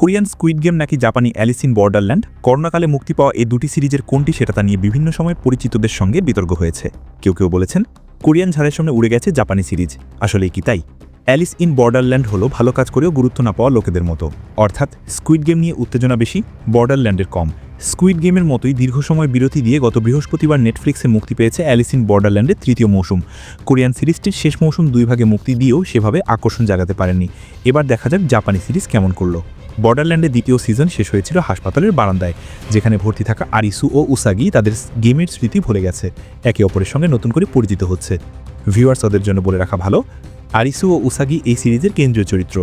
Korean squid game নাকি জাপানি Alice in borderland? করোনাকালে মুক্তি পাওয়া এই দুটি সিরিজের কোনটি সেটা তা নিয়ে বিভিন্ন সময় পরিচিতদের সঙ্গে বিতর্ক হয়েছে। কেউ কেউ বলেছেন, কোরিয়ান ঝাড়ের সামনে উড়ে গেছে জাপানি সিরিজ। আসলে কি তাই? অ্যালিস ইন বর্ডারল্যান্ড হলো ভালো কাজ করেও গুরুত্ব না পাওয়া লোকেদের মতো। অর্থাৎ, স্কুইড গেম নিয়ে উত্তেজনা বেশি, বর্ডারল্যান্ডের কম। স্কুইড গেমের মতোই দীর্ঘ সময় বিরতি দিয়ে গত বৃহস্পতিবার নেটফ্লিক্সে মুক্তি পেয়েছে অ্যালিস ইন বর্ডারল্যান্ডের তৃতীয় মৌসুম। কোরিয়ান সিরিজটির শেষ মৌসুম দুই ভাগে মুক্তি দিয়েও সেভাবে আকর্ষণ জাগাতে পারেনি এবার দেখা যাক জাপানি সিরিজ কেমন করল। বর্ডারল্যান্ডের দ্বিতীয় সিজন শেষ হয়েছিল হাসপাতালের বারান্দায়, যেখানে ভর্তি থাকা আরিসু ও উসাগি তাদের গেমের স্মৃতি ভুলে গেছে। একে অপরের সঙ্গে নতুন করে পরিচিত হচ্ছে। ভিউয়ার্স, ওদের জন্য বলে রাখা ভালো, আরিসু ও উসাগি এই সিরিজের কেন্দ্রীয় চরিত্র।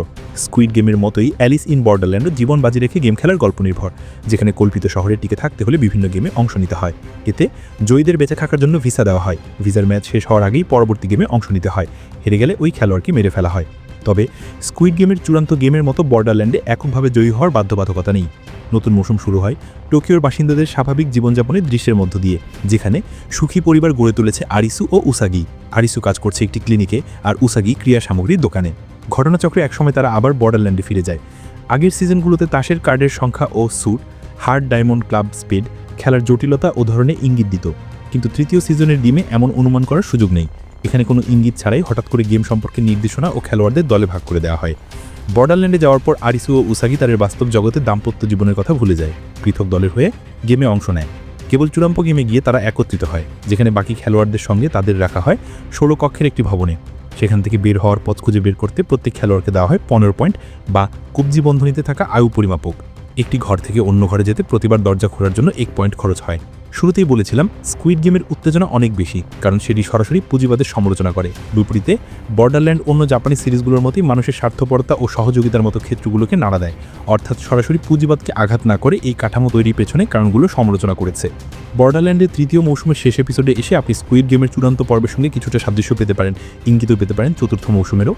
স্কুইড গেমের মতোই অ্যালিস ইন বর্ডারল্যান্ডও জীবন বাজি রেখে গেম খেলার গল্প নির্ভর, যেখানে কল্পিত শহরে টিকে থাকতে হলে বিভিন্ন গেমে অংশ নিতে হয়। এতে জয়ীদের বেঁচে থাকার জন্য ভিসা দেওয়া হয়। ভিসার ম্যাচ শেষ হওয়ার আগেই পরবর্তী গেমে অংশ নিতে হয়। হেরে গেলে ওই খেলোয়াড়কে মেরে ফেলা হয়। তবে স্কুইড গেমের চূড়ান্ত গেমের মতো বর্ডারল্যান্ডে এককভাবে জয়ী হওয়ার বাধ্যবাধকতা নেই। নতুন মৌসুম শুরু হয় টোকিওর বাসিন্দাদের স্বাভাবিক জীবনযাপনের দৃশ্যের মধ্য দিয়ে, যেখানে সুখী পরিবার গড়ে তুলেছে আরিসু ও উসাগি আরিসু কাজ করছে একটি ক্লিনিকে আর উসাগি ক্রিয়া সামগ্রীর দোকানে। ঘটনাচক্রে একসময় তারা আবার বর্ডারল্যান্ডে ফিরে যায়। আগের সিজনগুলোতে তাসের কার্ডের সংখ্যা ও suit heart diamond club spade খেলার জটিলতা ও ধরনের ইঙ্গিত দিত। কিন্তু তৃতীয় সিজনের ডিমে এমন অনুমান করার সুযোগ নেই। এখানে কোনো ইঙ্গিত ছাড়াই হঠাৎ করে গেম সম্পর্কে নির্দেশনা ও খেলোয়াড়দের দলে ভাগ করে দেওয়া হয়। বর্ডারল্যান্ডে যাওয়ার পর আরিসু ও উসাগি তাদের বাস্তব জগতে দাম্পত্য জীবনের কথা ভুলে যায়। পৃথক দলের হয়ে গেমে অংশ নেয়। কেবল চূড়ান্ত গেমে গিয়ে তারা একত্রিত হয়, যেখানে বাকি খেলোয়াড়দের সঙ্গে তাদের রাখা হয় ষোলো কক্ষের একটি ভবনে। সেখান থেকে বের হওয়ার পথ খুঁজে বের করতে প্রত্যেক খেলোয়াড়কে দেওয়া হয় পনেরো পয়েন্ট বা কবজি বন্ধনীতে থাকা আয়ু পরিমাপক। একটি ঘর থেকে অন্য ঘরে যেতে প্রতিবার দরজা খোলার জন্য এক পয়েন্ট খরচ হয়। শুরুতেই বলেছিলাম স্কুইড গেমের উত্তেজনা অনেক বেশি, কারণ সেটি সরাসরি পুঁজিবাদের সমালোচনা করে। বিপরীতে বর্ডারল্যান্ড অন্য জাপানি সিরিজগুলোর মতোই মানুষের স্বার্থপরতা ও সহযোগিতার মতো ক্ষেত্রগুলোকে নাড়া দেয়। অর্থাৎ সরাসরি পুঁজিবাদকে আঘাত না করে এই কাঠামো তৈরির পেছনে কারণগুলো সমালোচনা করেছে। বর্ডারল্যান্ডের তৃতীয় মৌসুমের শেষ এপিসোডে এসে আপনি স্কুইড গেমের চূড়ান্ত পর্বের সঙ্গে কিছুটা সাদৃশ্য পেতে পারেন, ইঙ্গিতও পেতে পারেন চতুর্থ মৌসুমেরও।